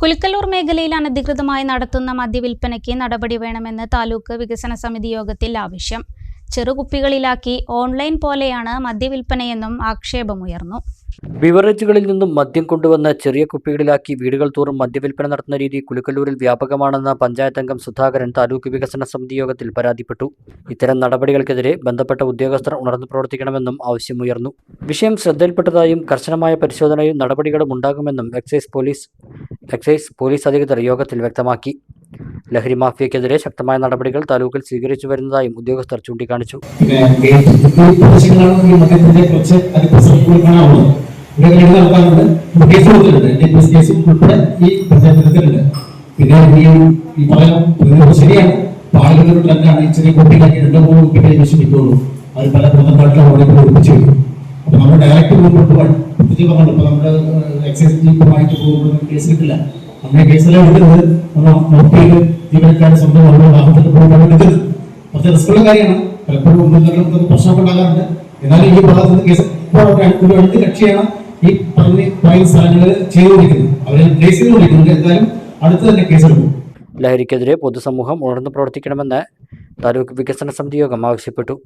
കുലുക്കല്ലൂർ മേഖലയിൽ അനധികൃതമായി നടത്തുന്ന മദ്യവിൽപ്പനയ്ക്ക് നടപടി വേണമെന്ന് താലൂക്ക് വികസന സമിതി യോഗത്തിൽ ആവശ്യം. ചെറുകുപ്പികളിലാക്കി ഓൺലൈൻ പോലെയാണ് മദ്യവിൽപ്പനയെന്നും ആക്ഷേപമുയർന്നു. ബിവറേജുകളിൽ നിന്നും മദ്യം കൊണ്ടുവന്ന് ചെറിയ കുപ്പികളിലാക്കി വീടുകൾ തോറും മദ്യവിൽപ്പന നടത്തുന്ന രീതി കുലുക്കല്ലൂരിൽ വ്യാപകമാണെന്ന പഞ്ചായത്ത് അംഗം സുധാകരൻ താലൂക്ക് വികസന സമിതി യോഗത്തിൽ പരാതിപ്പെട്ടു. ഇത്തരം നടപടികൾക്കെതിരെ ബന്ധപ്പെട്ട ഉദ്യോഗസ്ഥർ ഉണർന്നു പ്രവർത്തിക്കണമെന്നും ആവശ്യമുയർന്നു. വിഷയം ശ്രദ്ധയിൽപ്പെട്ടതായും കർശനമായ പരിശോധനയും നടപടികളും ഉണ്ടാകുമെന്നും എക്സൈസ് പോലീസ് എക്സൈസ് പോലീസ് അധികൃതർ യോഗത്തിൽ വ്യക്തമാക്കി. ലഹരി മാഫിയക്കെതിരെ ശക്തമായ നടപടികൾ താലൂക്കിൽ സ്വീകരിച്ചു വരുന്നതായും ഉദ്യോഗസ്ഥർ ചൂണ്ടിക്കാണിച്ചു. പിന്നെ ഈ അവർ പല പ്രധാനമായിട്ടുള്ള അവിടെ ഒളിപ്പിച്ചു അപ്പൊ നമ്മൾ ഡയറക്റ്റ് മുമ്പോട്ട് പ്രത്യേകം പറഞ്ഞു ഇപ്പൊ നമ്മുടെ ജീപ്പുമായിട്ട് പോകുമ്പോൾ കേസ് കിട്ടില്ല. അങ്ങനെ കേസെല്ലാം എടുക്കുന്നത് നമ്മൾ ചെയ്ത് ജീവനക്കാരുടെ സ്വന്തം നമ്മുടെ വാഹനത്തിൽ പോകുമ്പോൾ എടുക്കുന്നത് കുറച്ച് റിസ്ക്കുള്ള കാര്യമാണ്. പലപ്പോഴും നമുക്ക് പ്രശ്നമൊക്കെ ഉണ്ടാകാറുണ്ട്. എന്നാലും ഈ ഭാഗത്ത് കേസ് ഒരു രണ്ട് കക്ഷിയാണ് ഈ പറഞ്ഞ പറയുന്ന സ്ഥലങ്ങളിൽ ചെയ്തുകൊണ്ടിരിക്കുന്നത്. അവരെ കേസ് എന്തായാലും അടുത്ത് തന്നെ കേസെടുക്കും ലഹരിക്കെതിരെ പൊതുസമൂഹം ഉണർന്നു പ്രവർത്തിക്കണമെന്ന് താലൂക്ക് വികസന സമിതി യോഗം ആവശ്യപ്പെട്ടു.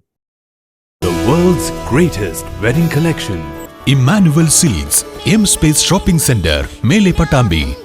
The world's greatest wedding collection. Emmanuel Silks, M Space Shopping Center, Mele Patambi,